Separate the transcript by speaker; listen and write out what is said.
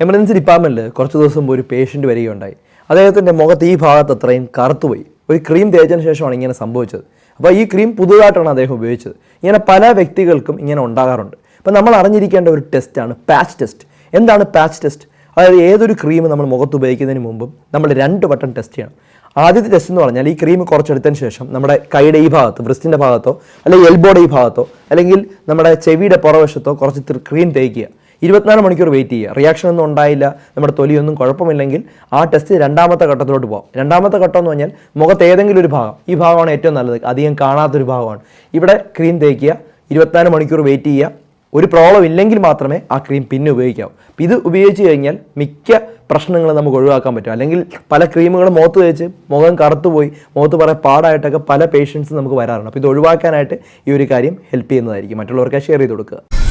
Speaker 1: Emergency ഡിപ്പാർട്ട്മെന്റിൽ കുറച്ച് ദിവസം മുമ്പ് ഒരു പേഷ്യന്റ് വരികയുണ്ടായി. അദ്ദേഹത്തിന്റെ മുഖത്ത് ഈ ഭാഗത്ത് അത്രയും കറുത്തുപോയി. ഒരു ക്രീം തേച്ചതിന് ശേഷമാണ് ഇങ്ങനെ സംഭവിച്ചത്. അപ്പോൾ ഈ ക്രീം പുതുതായിട്ടാണ് അദ്ദേഹം ഉപയോഗിച്ചത്. ഇങ്ങനെ പല വ്യക്തികൾക്കും ഇങ്ങനെ ഉണ്ടാകാറുണ്ട്. അപ്പോൾ നമ്മൾ അറിഞ്ഞിരിക്കേണ്ട ഒരു ടെസ്റ്റാണ് പാച്ച് ടെസ്റ്റ് എന്താണ് പാച്ച് ടെസ്റ്റ് അതായത് ഏതൊരു ക്രീം നമ്മൾ മുഖത്ത് ഉപയോഗിക്കുന്നതിന് മുമ്പും നമ്മൾ രണ്ട് വട്ടം ടെസ്റ്റ് ചെയ്യണം. ആദ്യത്തെ ടെസ്റ്റ് എന്ന് പറഞ്ഞാൽ ഈ ക്രീം കുറച്ചെടുത്തതിന് ശേഷം നമ്മുടെ കൈയുടെ ഈ ഭാഗത്തോ ബ്രിസ്റ്റിന്റെ ഭാഗത്തോ അല്ലെങ്കിൽ എൽബോയുടെ ഈ ഭാഗത്തോ അല്ലെങ്കിൽ നമ്മുടെ ചെവിയുടെ പുറവശത്തോ കുറച്ച് ക്രീം തേക്കുക. ഇരുപത്തിനാല് മണിക്കൂർ വെയിറ്റ് ചെയ്യുക. റിയാക്ഷൻ ഒന്നും ഉണ്ടായില്ല. നമ്മുടെ തൊലിയൊന്നും കുഴപ്പമില്ലെങ്കിൽ ആ ടെസ്റ്റ് രണ്ടാമത്തെ ഘട്ടത്തിലോട്ട് പോകാം രണ്ടാമത്തെ ഘട്ടം എന്ന് പറഞ്ഞാൽ മുഖത്ത് ഏതെങ്കിലും ഒരു ഭാഗം. ഈ ഭാഗമാണ് ഏറ്റവും നല്ലത്. അധികം കാണാത്തൊരു ഭാഗമാണ്. ഇവിടെ ക്രീം തേക്കുക. ഇരുപത്തിനാല് മണിക്കൂർ വെയിറ്റ് ചെയ്യുക. ഒരു പ്രോബ്ലം ഇല്ലെങ്കിൽ മാത്രമേ ആ ക്രീം പിന്നെ ഉപയോഗിക്കാവൂ. ഇത് ഉപയോഗിച്ച് കഴിഞ്ഞാൽ മിക്ക പ്രശ്നങ്ങളും നമുക്ക് ഒഴിവാക്കാൻ പറ്റും. അല്ലെങ്കിൽ പല ക്രീമുകളും മുഖത്ത് തേച്ച് മുഖം കറുത്തുപോയി മുഖത്ത് പറയാൻ പാടായിട്ടൊക്കെ പല പേഷ്യൻസ് നമുക്ക് വരാറുണ്ട്. അപ്പോൾ ഇത് ഒഴിവാക്കാനായിട്ട് ഈ ഒരു കാര്യം ഹെൽപ്പ് ചെയ്യുന്നതായിരിക്കും. മറ്റുള്ളവർക്ക് ഷെയർ ചെയ്ത് കൊടുക്കുക.